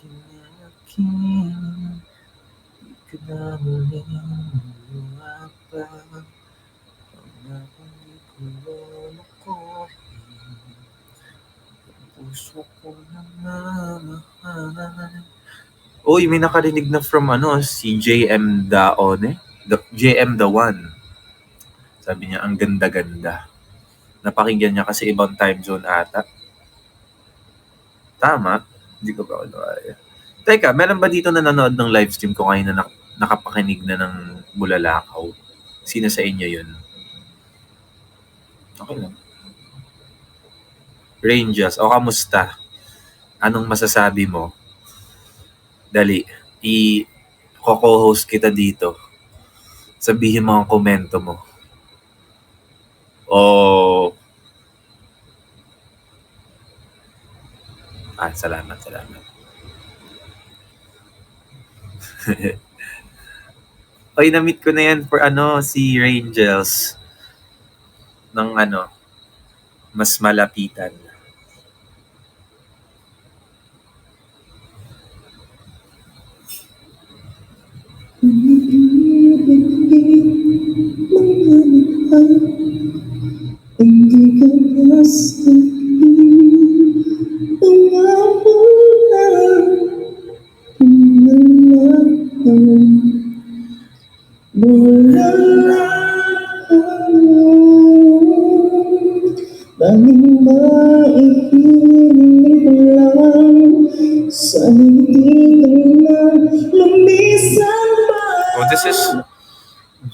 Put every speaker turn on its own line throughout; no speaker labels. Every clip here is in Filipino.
aking aking Di ka na muling lumapa Pangakong di ko lulukohin Ang puso ko na mamahal Uy, may nakarinig na from ano, si JM Daone. The, JM The One. Sabi niya, ang ganda-ganda. Napakinggan niya kasi ibang time zone ata. Tama? Hindi ko ba ano ay. Teka, meron ba dito na nanonood ng live stream ko ngayon na nak- nakapakinig na ng Bulalakaw? Sino sa inyo yun? Okay lang. Rangers, o kamusta? Anong masasabi mo? Dali, i co-host kita dito. Sabihin mo ang komento mo. O Ah, salamat, salamat. Oy, na-meet ko na yan for ano, si Rangels. Ng ano, mas malapitan.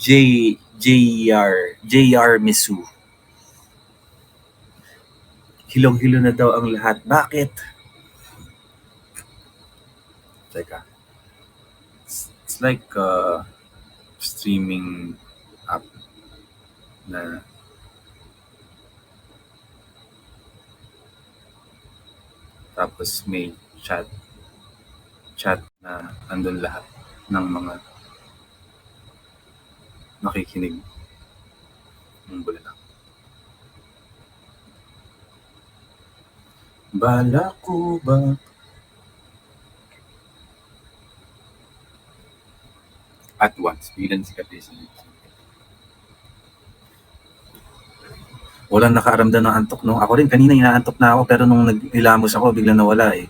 J JR JR Misu. Hilong-hilo na daw ang lahat. Bakit? Teka. It's, it's like uh, streaming app na tapos may chat chat na andun lahat ng mga nakikinig ng bulanak. Bala ko ba? At once, bilang si Kapis. Walang nakaaramdam ng antok, no? Ako rin, kanina inaantok na ako, pero nung nilamos ako, biglang nawala eh.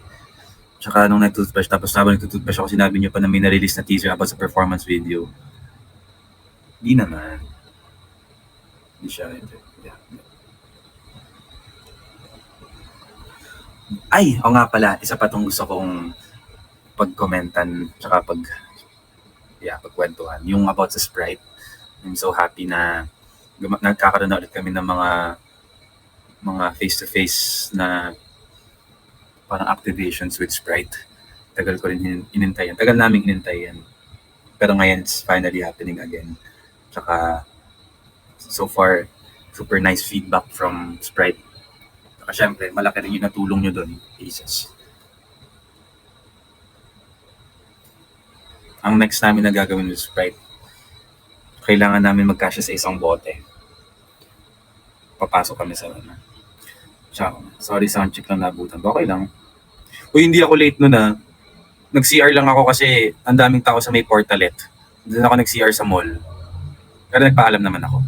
Tsaka nung nag-toothbrush, tapos habang nag-toothbrush ako, sinabi niyo pa na may na-release na teaser about sa performance video. Di naman. Di siya. Yeah. Ay, o nga pala, isa pa tong gusto kong pagkomentan tsaka pag yeah, pagkwentuhan. Yung about sa Sprite. I'm so happy na nagkakaroon na ulit kami ng mga mga face-to-face na parang activations with Sprite. Tagal ko rin hin- inintay yan. Tagal namin inintay yan. Pero ngayon, it's finally happening again. Tsaka, so far, super nice feedback from Sprite. Tsaka syempre, malaki rin yung natulong nyo doon, Aces. Ang next namin na gagawin with Sprite, kailangan namin magkasya sa isang bote. Papasok kami sa ano. Tsaka, sorry, sound check lang nabutan. Okay lang. Uy, hindi ako late nun ah. Nag-CR lang ako kasi ang daming tao sa may portalet. Doon ako nag-CR sa mall. Pero nagpaalam naman ako.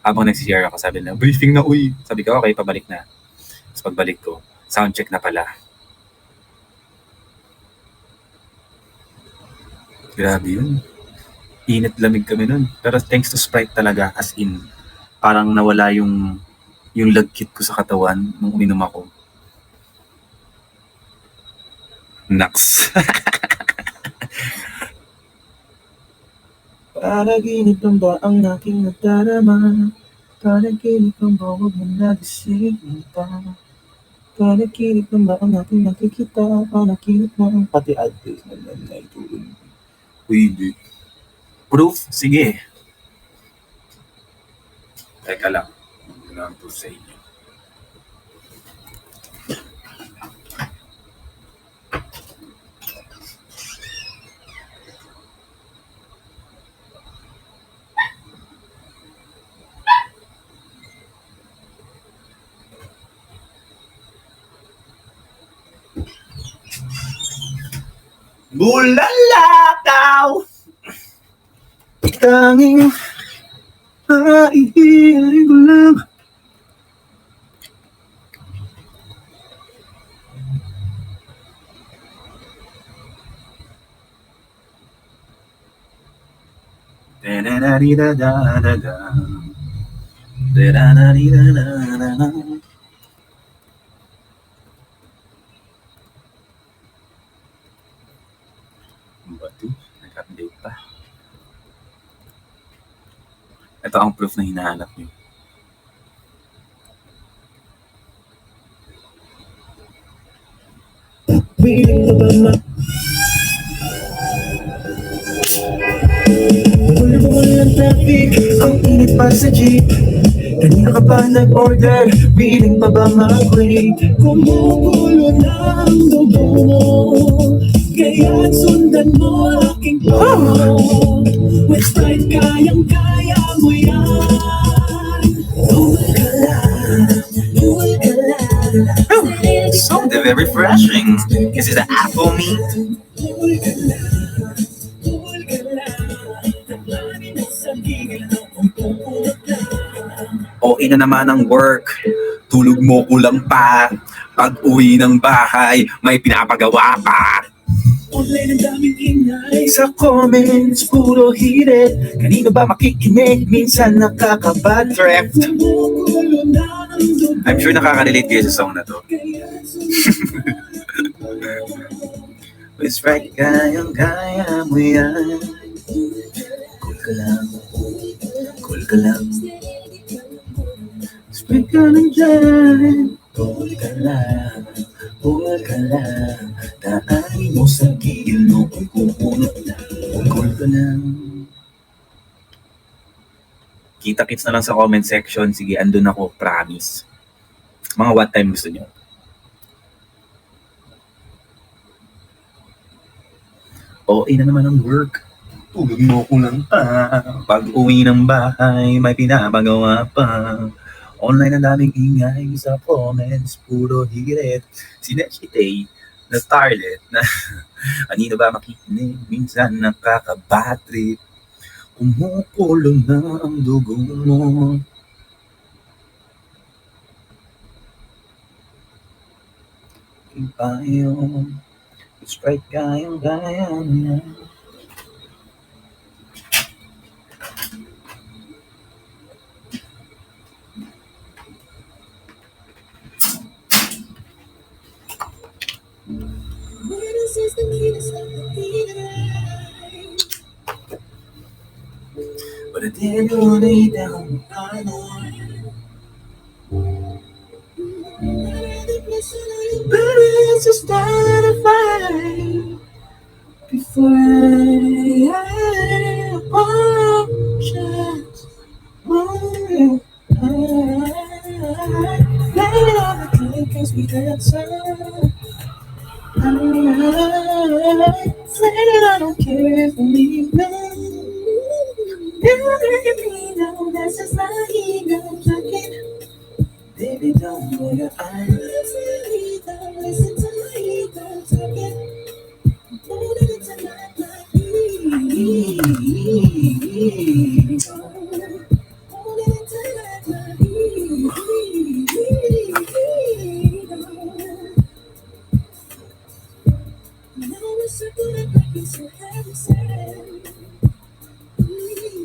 Habang nag-CR ako, sabi nila, briefing na uy. Sabi ko, okay, pabalik na. Tapos pagbalik ko, sound check na pala. Grabe yun. Init lamig kami nun. Pero thanks to Sprite talaga, as in, parang nawala yung yung lagkit ko sa katawan nung uminom ako. Naks. Panaginip lang ba ang aking nadarama? Panaginip lang ba huwag mo nagising pa? Panaginip lang ba ang aking nakikita? Panaginip lang pati address na lang na. Uy, hindi. Proof? Sige. Teka lang. Ano ang proof sa inyo? Bulalakaw! Tanging Naihiling ko lang Da-da-da-di-da-da-da-da. Da-da-da-di-da-da-da-da. Ano ba ito? Nag-update pa. Ito ang proof na hinahanap niyo.
Piling mo ba ma... Ba walang traffic? Ang init pa sa jeep Kanina ka pa nag-order? Piling pa ba mag-wait? Kumukulo na ang dugo mo Kaya't sundan mo aking payo With Sprite kayang-kaya mo yan Tuwal ka lang, tuwal ka lang
So very refreshing. This is the apple meat. O ina naman ang work. Tulog mo kulang pa. Pag uwi ng bahay, may pinapagawa pa.
Online ang daming ingay
Sa comments, puro hirit. Kanino ba makikinig? Minsan nakaka-bad trip.
Kumukulo na ang dugo
I'm sure nakaka-relate kayo sa song na to.
Sundan
With Sprite, kayang-kaya mo yan. Cool ka lang. Cool ka lang. Kita-kits na lang sa comment section. Sige, andun ako. Promise. Mga what time gusto nyo? Okay na naman ang work. Tulog mo ko lang pa. Pag uwi ng bahay, may pinapagawa pa. Online ang daming ingay sa comments, puro hirit. Si Nechite, na starlet na kanino ba makikinig, minsan nakakabatrip. Kumukulo na ang dugo mo. Ipayo, Sprite kayang gaya niya. But I didn't want to eat down. I know. But it's just start a fight before I apologize. Oh, Let it all the we dancing. Said know
that I love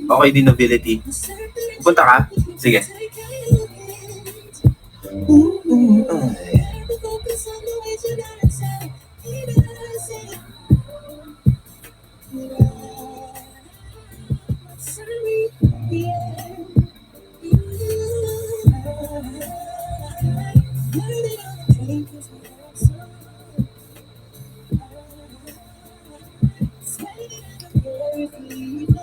Okay, din. Pupunta ka? Sige. Mm-hmm.